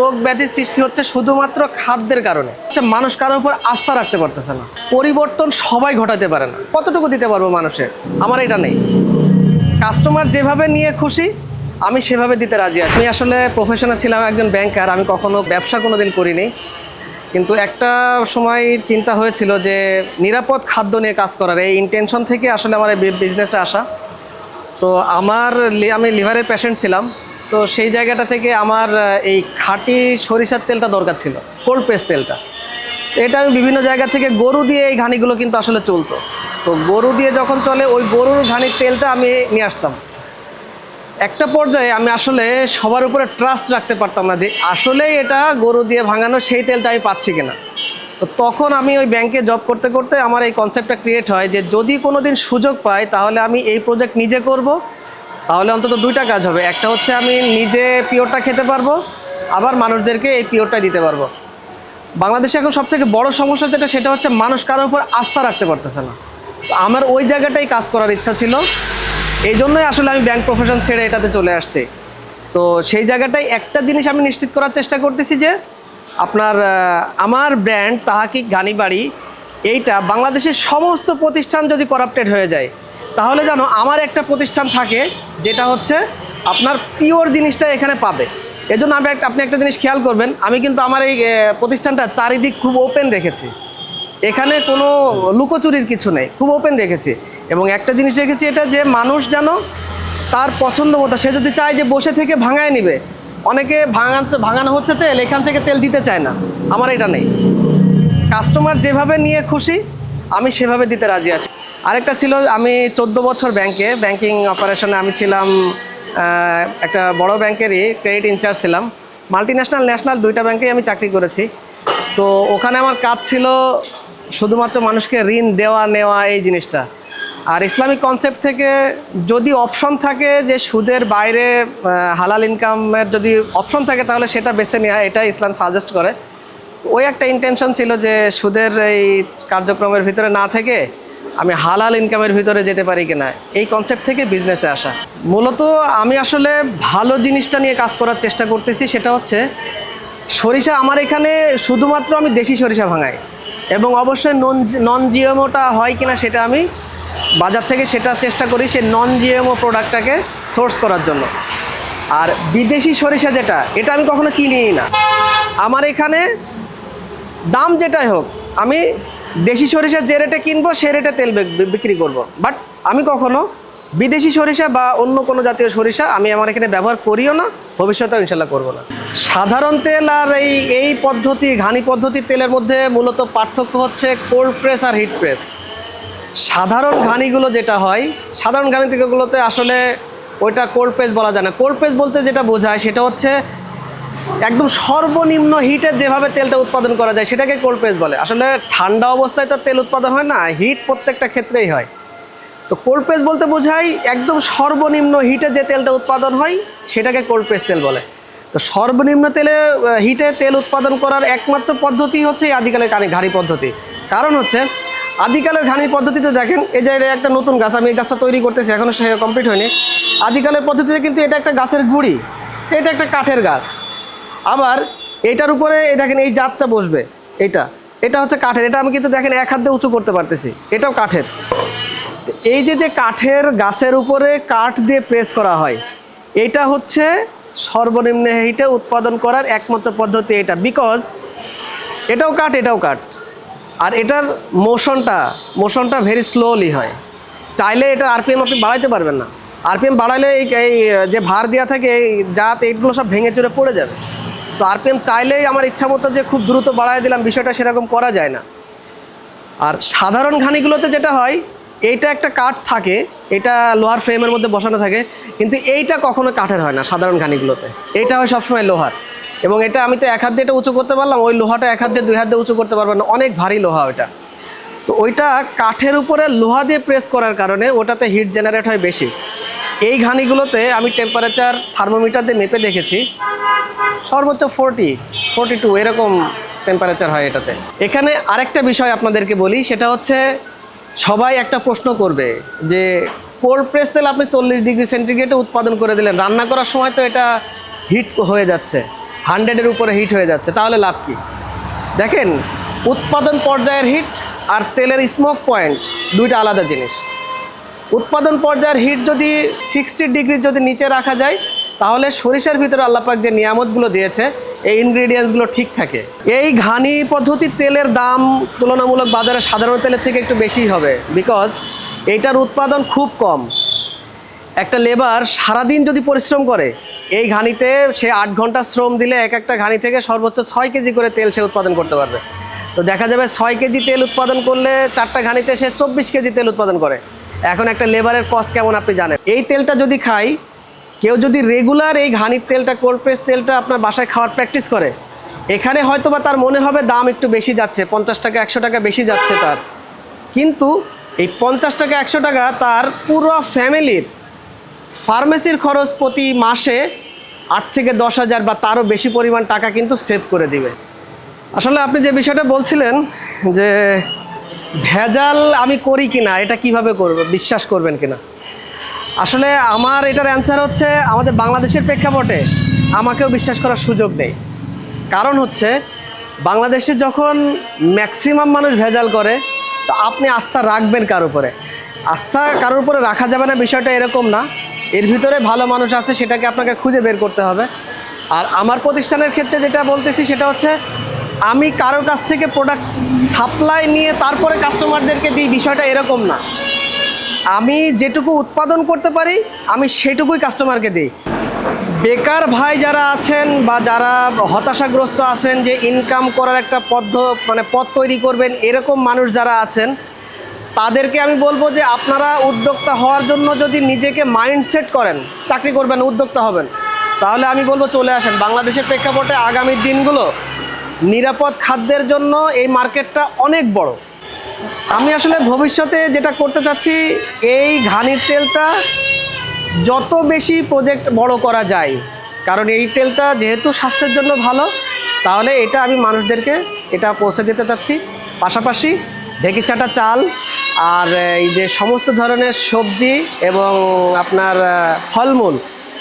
রোগ ব্যাধি সৃষ্টি হচ্ছে শুধুমাত্র খাদ্যের কারণে। আচ্ছা মানুষ কারোর উপর আস্থা রাখতে পারতেছে না। পরিবর্তন সবাই ঘটাতে পারে না। কতটুকু দিতে পারব মানুষের? আমার এটা নেই। কাস্টমার যেভাবে নিয়ে খুশি, আমি সেভাবে দিতে রাজি আছি। আমি আসলে প্রফেশনাল ছিলাম, একজন ব্যাংকার আমি কখনো ব্যবসা কোনো দিন করিনি। কিন্তু একটা সময় চিন্তা হয়েছিল যে নিরাপদ খাদ্য নিয়ে কাজ করার। এই ইন্টেনশন থেকে আসলে আমার এই বিজনেসে আসা। তো আমার আমি লিভারের পেশেন্ট ছিলাম। তো সেই জায়গাটা থেকে আমার এই খাঁটি সরিষার তেলটা দরকার ছিল কোল্ড প্রেস তেলটা। এটা আমি বিভিন্ন জায়গা থেকে গরু দিয়ে এই ঘানিগুলো কিন্তু আসলে চলতো। তো গরু দিয়ে যখন চলে, ওই গরুর ঘানির তেলটা আমি নিয়ে আসতাম। একটা পর্যায়ে আমি আসলে সবার উপরে ট্রাস্ট রাখতে পারতাম না যে আসলেই এটা গরু দিয়ে ভাঙানো সেই তেলটা আমি পাচ্ছি কিনা। তো তখন আমি ওই ব্যাংকে জব করতে করতে আমার এই কনসেপ্টটা ক্রিয়েট হয় যে যদি কোনো দিন সুযোগ পাই, তাহলে আমি এই প্রজেক্ট নিজে করব তাহলে অন্তত দুইটা কাজ হবে। একটা হচ্ছে আমি নিজে পিওরটা খেতে পারব, আবার মানুষদেরকে এই পিওরটা দিতে পারব। বাংলাদেশে এখন সব থেকে বড় সমস্যা যেটা, সেটা হচ্ছে মানুষ কারোর উপর আস্থা রাখতে পারতেছে না। তো আমার ওই জায়গাটাই কাজ করার ইচ্ছা ছিল। এই জন্যই আসলে আমি ব্যাংক প্রফেশন ছেড়ে এটাতে চলে আসছি। তো সেই জায়গাটাই একটা জিনিস আমি নিশ্চিত করার চেষ্টা করতেছি যে, আপনার আমার ব্র্যান্ড তাহাকিক গানিবাড়ি, এইটা বাংলাদেশের সমস্ত প্রতিষ্ঠান যদি করাপ্টেড হয়ে যায় তাহলে যেন আমার একটা প্রতিষ্ঠান থাকে যেটা হচ্ছে আপনার পিওর জিনিসটা এখানে পাবে। এজন্য আমি আপনি একটা জিনিস খেয়াল করবেন, আমি কিন্তু আমার এই প্রতিষ্ঠানটা চারিদিক খুব ওপেন রেখেছি। এখানে কোনো লুকোচুরির কিছু নেই, খুব ওপেন রেখেছি। এবং একটা জিনিস রেখেছি এটা যে মানুষ যেন তার পছন্দ মতো, সে যদি চায় যে বসে থেকে ভাঙায় নিবে, অনেকে ভাঙাতে ভাঙানো হচ্ছে তেল, এখান থেকে তেল দিতে চায় না, আমার এটা নেই। কাস্টমার যেভাবে নিয়ে খুশি, আমি সেভাবে দিতে রাজি আছি। আরেকটা ছিল, আমি চোদ্দ বছর ব্যাংকে ব্যাংকিং অপারেশনে আমি ছিলাম একটা বড় ব্যাংকেরই ক্রেডিট ইনচার্জ ছিলাম। মাল্টি ন্যাশনাল ন্যাশনাল দুইটা ব্যাংকেই আমি চাকরি করেছি। তো ওখানে আমার কাজ ছিল শুধুমাত্র মানুষকে ঋণ দেওয়া, নেওয়া, এই জিনিসটা। আর ইসলামিক কনসেপ্ট থেকে যদি অপশন থাকে যে সুদের বাইরে হালাল ইনকামের যদি অপশন থাকে, তাহলে সেটা বেছে নেওয়া এটা ইসলাম সাজেস্ট করে। ওই একটা ইন্টেনশন ছিল যে সুদের এই কার্যক্রমের ভিতরে না থেকে আমি হালাল ইনকামের ভিতরে যেতে পারি কিনা, এই কনসেপ্ট থেকে বিজনেসে আসা। মূলত আমি আসলে ভালো জিনিসটা নিয়ে কাজ করার চেষ্টা করতেছি, সেটা হচ্ছে সরিষা আমার এখানে শুধুমাত্র আমি দেশি সরিষা ভাঙাই। এবং অবশ্যই নন নন জিএমওটা হয় কিনা সেটা আমি বাজার থেকে সেটা চেষ্টা করি, সে নন জিএমও প্রোডাক্টটাকে সোর্স করার জন্য। আর বিদেশি সরিষা যেটা, এটা আমি কখনো কিনিই না। আমার এখানে দাম যেটাই হোক, আমি দেশি সরিষা যে রেটে কিনবো, সে রেটে তেল বিক্রি করব। বাট আমি কখনো বিদেশি সরিষা বা অন্য কোনো জাতীয় সরিষা আমি আমার এখানে ব্যবহার করিও না, ভবিষ্যতেও ইনশাল্লাহ করব না। সাধারণ তেল আর এই এই পদ্ধতি, ঘানি পদ্ধতির তেলের মধ্যে মূলত পার্থক্য হচ্ছে কোল্ড প্রেস আর হিট প্রেস সাধারণ ঘানিগুলো যেটা হয়, সাধারণ ঘানি তেলগুলোতে আসলে ওইটা কোল্ড প্রেস বলা যায় না। কোল্ড প্রেস বলতে যেটা বোঝায় সেটা হচ্ছে একদম সর্বনিম্ন হিটে যেভাবে তেলটা উৎপাদন করা যায়, সেটাকে কোল্ড প্রেস বলে। আসলে ঠান্ডা অবস্থায় তো তেল উৎপাদন হয় না হিট প্রত্যেকটা ক্ষেত্রেই হয়। তো কোল্ড প্রেস বলতে বোঝায় একদম সর্বনিম্ন হিটে যে তেলটা উৎপাদন হয়, সেটাকে কোল্ড প্রেস তেল বলে। তো সর্বনিম্ন তেলে হিটে তেল উৎপাদন করার একমাত্র পদ্ধতি হচ্ছে এই আদিকালের কানি ঘাড়ি পদ্ধতি। কারণ হচ্ছে, আদিকালের ঘানি পদ্ধতিতে দেখেন, এই যে এটা একটা নতুন গাছ, আমি এই গাছটা তৈরি করতেছি এখনও সে কমপ্লিট হয়নি। আদিকালের পদ্ধতিতে কিন্তু এটা একটা গাছের গুড়ি, এটা একটা কাঠের গাছ। আবার এটার উপরে দেখেন এই জাতটা বসবে, এটা। এটা হচ্ছে কাঠের, এটা আমি কিন্তু দেখেন এক হাত দিয়ে উঁচু করতে পারতেছি, এটাও কাঠের। এই যে যে কাঠের গাছের উপরে কাঠ দিয়ে প্রেস করা হয়, এটা হচ্ছে সর্বনিম্ন হিটে উৎপাদন করার একমাত্র পদ্ধতি এটা বিকজ এটাও কাঠ এটাও কাঠ। আর এটার মোশনটা মোশনটা ভেরি স্লোলি হয়। চাইলে এটা আরপিএম আপনি বাড়াইতে পারবেন না। আরপিএম বাড়াইলে এই যে ভার দেওয়া থাকে, এই জাত, এইগুলো সব ভেঙে চুরে পড়ে যাবে। সো আরপিএম চাইলেই আমার ইচ্ছা মতো যে খুব দ্রুত বাড়ায় দিলাম, বিষয়টা সেরকম করা যায় না। আর সাধারণ ঘানিগুলোতে যেটা হয়, এইটা একটা কাঠ থাকে, এটা লোহার ফ্রেমের মধ্যে বসানো থাকে, কিন্তু এইটা কখনো কাঠের হয় না সাধারণ ঘানিগুলোতে। এইটা হয় সবসময় লোহার। এবং এটা আমি তো এক হাত দিয়ে এটা উঁচু করতে পারলাম, ওই লোহাটা এক হাত দিয়ে, দুই হাত দিয়ে উঁচু করতে পারবেন না, অনেক ভারী লোহা ওইটা। তো ওইটা কাঠের উপরে লোহা দিয়ে প্রেস করার কারণে ওটাতে হিট জেনারেট হয় বেশি। এই ঘানিগুলোতে আমি টেম্পারেচার থার্মোমিটার দিয়ে মেপে দেখেছি সর্বোচ্চ ফোরটি ফোরটি টু এরকম টেম্পারেচার হয় এটাতে। এখানে আরেকটা বিষয় আপনাদেরকে বলি, সেটা হচ্ছে সবাই একটা প্রশ্ন করবে যে, কোল্ড প্রেস তেল আপনি চল্লিশ ডিগ্রি সেন্টিগ্রেডে উৎপাদন করে দিলেন। রান্না করার সময় তো এটা হিট হয়ে যাচ্ছে হান্ড্রেডের উপরে হিট হয়ে যাচ্ছে, তাহলে লাভ কি? দেখেন, উৎপাদন পর্যায়ের হিট আর তেলের স্মোক পয়েন্ট দুইটা আলাদা জিনিস। উৎপাদন পর্যায়ের হিট যদি সিক্সটি ডিগ্রি যদি নিচে রাখা যায় তাহলে সরিষার ভিতরে আল্লাপাক যে নিয়ামতগুলো দিয়েছে, এই ইনগ্রিডিয়েন্টসগুলো ঠিক থাকে। এই ঘানি পদ্ধতির তেলের দাম তুলনামূলক বাজারে সাধারণ তেলের থেকে একটু বেশি হবে বিকজ এইটার উৎপাদন খুব কম। একটা লেবার সারাদিন যদি পরিশ্রম করে, এই ঘানিতে সে আট ঘণ্টা শ্রম দিলে এক একটা ঘানি থেকে সর্বোচ্চ ছয় কেজি করে তেল সে উৎপাদন করতে পারবে। তো দেখা যাবে ছয় কেজি তেল উৎপাদন করলে চারটা ঘানিতে সে চব্বিশ কেজি তেল উৎপাদন করে। এখন একটা লেবারের কস্ট কেমন আপনি জানেন? এই তেলটা যদি খাই কেউ যদি রেগুলার এই ঘানির তেলটা কোল্ড প্রেস তেলটা আপনার বাসায় খাওয়ার প্র্যাকটিস করে, এখানে হয়তো বা তার মনে হবে দাম একটু বেশি যাচ্ছে, পঞ্চাশ টাকা, একশো টাকা বেশি যাচ্ছে তার। কিন্তু এই পঞ্চাশ টাকা, একশো টাকা তার পুরো ফ্যামিলির ফার্মেসির খরচ প্রতি মাসে আট থেকে দশ হাজার বা তারও বেশি পরিমাণ টাকা কিন্তু সেভ করে দিবে। আসলে আপনি যে বিষয়টা বলছিলেন যে ভেজাল আমি করি কিনা, এটা কীভাবে করব, বিশ্বাস করবেন কিনা? আসলে আমার এটার অ্যান্সার হচ্ছে আমাদের বাংলাদেশের প্রেক্ষাপটে আমাকেও বিশ্বাস করার সুযোগ নেই। কারণ হচ্ছে, বাংলাদেশে যখন ম্যাক্সিমাম মানুষ ভেজাল করে, তো আপনি আস্থা রাখবেন কার উপরে? আস্থা কারোর উপরে রাখা যাবে না, বিষয়টা এরকম না। এর ভিতরে ভালো মানুষ আছে, সেটাকে আপনাকে খুঁজে বের করতে হবে। আর আমার প্রতিষ্ঠানের ক্ষেত্রে যেটা বলতেছি, সেটা হচ্ছে, আমি কারোর কাছ থেকে প্রোডাক্ট সাপ্লাই নিয়ে তারপরে কাস্টমারদেরকে দিই, বিষয়টা এরকম না। আমি যেটুকু উৎপাদন করতে পারি, আমি সেটুকুই কাস্টমারকে দিই। বেকার ভাই যারা আছেন বা যারা হতাশাগ্রস্ত আছেন যে ইনকাম করার একটা পদ্ধ মানে পথ তৈরি করবেন, এরকম মানুষ যারা আছেন, তাদেরকে আমি বলব যে আপনারা উদ্যোক্তা হওয়ার জন্য যদি নিজেকে মাইন্ডসেট করেন, চাকরি করবেন, উদ্যোক্তা হবেন, তাহলে আমি বলব চলে আসেন। বাংলাদেশের প্রেক্ষাপটে আগামী দিনগুলো নিরাপদ খাদ্যের জন্য এই মার্কেটটা অনেক বড়। আমি আসলে ভবিষ্যতে যেটা করতে চাচ্ছি, এই ঘানির তেলটা যত বেশি প্রজেক্ট বড় করা যায়, কারণ এই তেলটা যেহেতু স্বাস্থ্যের জন্য ভালো, তাহলে এটা আমি মানুষদেরকে এটা পৌঁছে দিতে চাচ্ছি। পাশাপাশি ঢেকি চাটা চাল আর এই যে সমস্ত ধরনের সবজি এবং আপনার ফলমূল,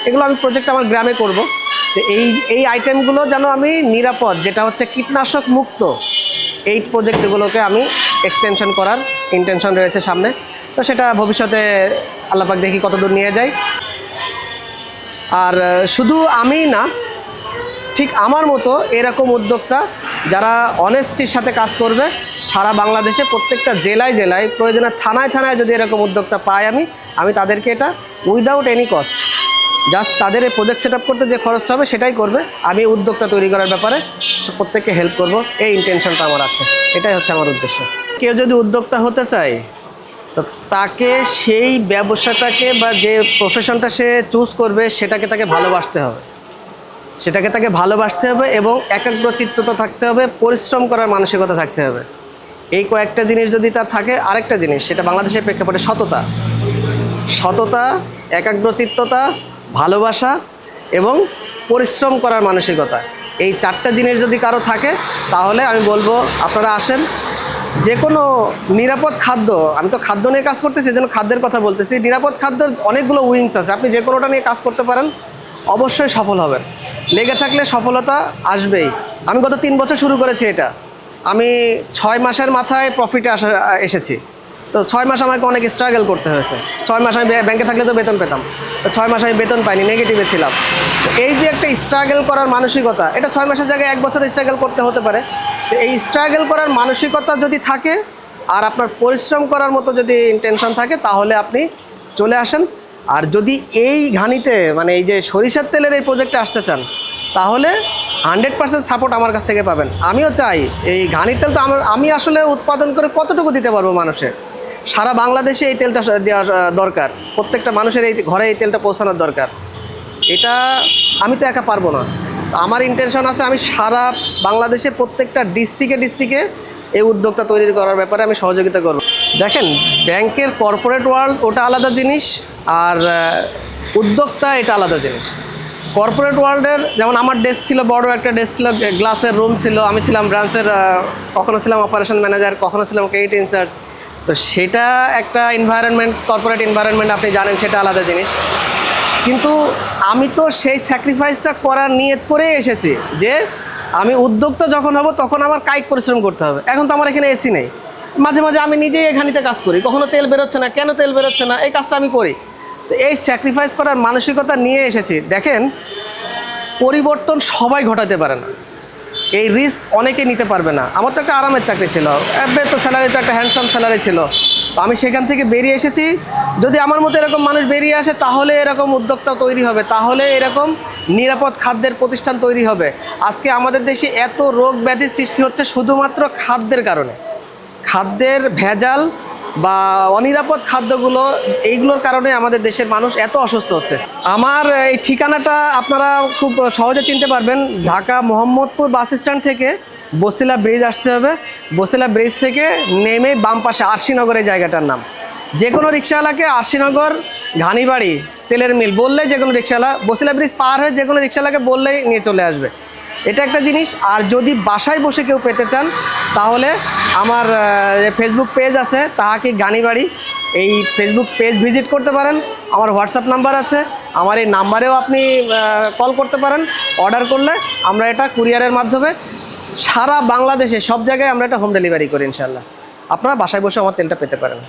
এগুলো আমি প্রজেক্ট আমার গ্রামে করব। এই এই আইটেমগুলো যেন আমি নিরাপদ, যেটা হচ্ছে কীটনাশক মুক্ত, এই প্রজেক্টগুলোকে আমি এক্সটেনশন করার ইন্টেনশন রয়েছে সামনে। তো সেটা ভবিষ্যতে আল্লাপাক দেখি কতদূর নিয়ে যায়। আর, শুধু আমি না, ঠিক আমার মতো এরকম উদ্যোক্তা যারা অনেস্টির সাথে কাজ করবে, সারা বাংলাদেশে প্রত্যেকটা জেলায় জেলায়, প্রয়োজনে থানায় থানায় যদি এরকম উদ্যোক্তা পাই আমি আমি তাদেরকে এটা উইদাউট এনি কস্ট জাস্ট তাদের এই প্রজেক্ট সেট করতে যে খরচটা হবে সেটাই করবে। আমি উদ্যোক্তা তৈরি করার ব্যাপারে প্রত্যেককে হেল্প করব। এই ইন্টেনশনটা আমার আছে। এটাই হচ্ছে আমার উদ্দেশ্য। কেউ যদি উদ্যোক্তা হতে চায়, তো তাকে সেই ব্যবসাটাকে বা যে প্রফেশনটা সে চুজ করবে, সেটাকে তাকে ভালোবাসতে হবে। সেটাকে তাকে ভালোবাসতে হবে এবং একাগ্রচিত্ততা থাকতে হবে, পরিশ্রম করার মানসিকতা থাকতে হবে। এই কয়েকটা জিনিস যদি তার থাকে, আরেকটা জিনিস, সেটা বাংলাদেশের প্রেক্ষাপটে সততা। সততা, একাগ্রচিত্ততা ভালোবাসা এবং পরিশ্রম করার মানসিকতা। এই চারটা জিনিস যদি কারও থাকে, তাহলে আমি বলব আপনারা আসেন। যে কোনো নিরাপদ খাদ্য, আমি তো খাদ্য নিয়ে কাজ করতেছি যেন খাদ্যের কথা বলতেছি। নিরাপদ খাদ্যের অনেকগুলো উইংস আছে, আপনি যে কোনোটা নিয়ে কাজ করতে পারেন, অবশ্যই সফল হবেন। লেগে থাকলে সফলতা আসবেই। আমি গত তিন বছর শুরু করেছি এটা। আমি ছয় মাসের মাথায় প্রফিটে আসা, এসেছি। তো ছয় মাস আমাকে অনেক স্ট্রাগল করতে হয়েছে। ছয় মাস আমি ব্যাংকে থাকলে তো বেতন পেতাম। তো ছয় মাস আমি বেতন পাইনি নেগেটিভে ছিলাম। তো এই যে একটা স্ট্রাগল করার মানসিকতা, এটা ছয় মাসের জায়গায় এক বছর স্ট্রাগল করতে হতে পারে। তো এই স্ট্রাগল করার মানসিকতা যদি থাকে আর আপনার পরিশ্রম করার মতো যদি ইন্টেনশন থাকে, তাহলে আপনি চলে আসেন। আর যদি এই ঘানিতে মানে এই যে সরিষার তেলের এই প্রজেক্টে আসতে চান, তাহলে হান্ড্রেড পার্সেন্ট সাপোর্ট আমার কাছ থেকে পাবেন। আমিও চাই, এই ঘানির তেল তো আমার আমি আসলে উৎপাদন করে কতটুকু দিতে পারব মানুষের? সারা বাংলাদেশে এই তেলটা দেওয়ার দরকার। প্রত্যেকটা মানুষের এই ঘরে এই তেলটা পৌঁছানোর দরকার। এটা আমি তো একা পারব না। আমার ইন্টেনশন আছে আমি সারা বাংলাদেশের প্রত্যেকটা ডিস্ট্রিক্টে ডিস্ট্রিক্টে এই উদ্যোক্তা তৈরি করার ব্যাপারে আমি সহযোগিতা করব। দেখেন, ব্যাংকের কর্পোরেট ওয়ার্ল্ড ওটা আলাদা জিনিস, আর উদ্যোক্তা এটা আলাদা জিনিস। কর্পোরেট ওয়ার্ল্ডের যেমন আমার ডেস্ক ছিল, বড় একটা ডেস্ক ছিল গ্লাসের রুম ছিল, আমি ছিলাম ব্রাঞ্চের কখনো ছিলাম অপারেশন ম্যানেজার কখনো ছিলাম ক্রেডিট ইনচার্জ তো সেটা একটা এনভায়রনমেন্ট কর্পোরেট এনভায়রনমেন্ট আপনি জানেন, সেটা আলাদা জিনিস। কিন্তু আমি তো সেই স্যাক্রিফাইসটা করার নিয়ত করেই এসেছি যে আমি উদ্যোক্তা যখন হব, তখন আমার কায়িক পরিশ্রম করতে হবে। এখন তো আমার এখানে এসি নেই। মাঝে মাঝে আমি নিজেই এখানিতে কাজ করি। কখনো তেল বেরোচ্ছে না, কেন তেল বেরোচ্ছে না? এই কাজটা আমি করি। তো এই স্যাক্রিফাইস করার মানসিকতা নিয়ে এসেছি। দেখেন, পরিবর্তন সবাই ঘটাতে পারে না। এই রিস্ক অনেকে নিতে পারবে না। আমার তো একটা আরামের চাকরি ছিল। তো স্যালারি তো একটা হ্যান্ডসাম স্যালারি ছিল। তো আমি সেখান থেকে বেরিয়ে এসেছি। যদি আমার মতো এরকম মানুষ বেরিয়ে আসে, তাহলে এরকম উদ্যোক্তা তৈরি হবে। তাহলে এরকম নিরাপদ খাদ্যের প্রতিষ্ঠান তৈরি হবে। আজকে আমাদের দেশে এত রোগ ব্যাধির সৃষ্টি হচ্ছে শুধুমাত্র খাদ্যের কারণে। খাদ্যের ভেজাল বা অনিরাপদ খাদ্যগুলো, এইগুলোর কারণে আমাদের দেশের মানুষ এত অসুস্থ হচ্ছে। আমার এই ঠিকানাটা আপনারা খুব সহজে চিনতে পারবেন। ঢাকা মোহাম্মদপুর বাস স্ট্যান্ড থেকে বসিলা ব্রিজ আসতে হবে। বসিলা ব্রিজ থেকে নেমে বাম পাশে আরশিনগর এই জায়গাটার নাম। যে কোনো রিক্সাওয়ালাকে আরশিনগর ঘানিবাড়ি তেলের মিল বললেই যে কোনো রিক্সাওয়ালা বসিলা ব্রিজ পার হয়ে যে কোনো রিক্সাওয়ালাকে বললেই নিয়ে চলে আসবে। এটা একটা জিনিস। আর যদি বাসায় বসে কেউ পেতে চান, তাহলে আমার ফেসবুক পেজ আছে, তাহাকি গানিবাড়ি, এই ফেসবুক পেজ ভিজিট করতে পারেন। আমার হোয়াটসঅ্যাপ নাম্বার আছে, আমার এই নাম্বারেও আপনি কল করতে পারেন। অর্ডার করলে আমরা এটা কুরিয়ারের মাধ্যমে সারা বাংলাদেশে, সব জায়গায় আমরা এটা হোম ডেলিভারি করি ইনশাল্লাহ আপনারা বাসায় বসে আমার তেলটা পেতে পারেন।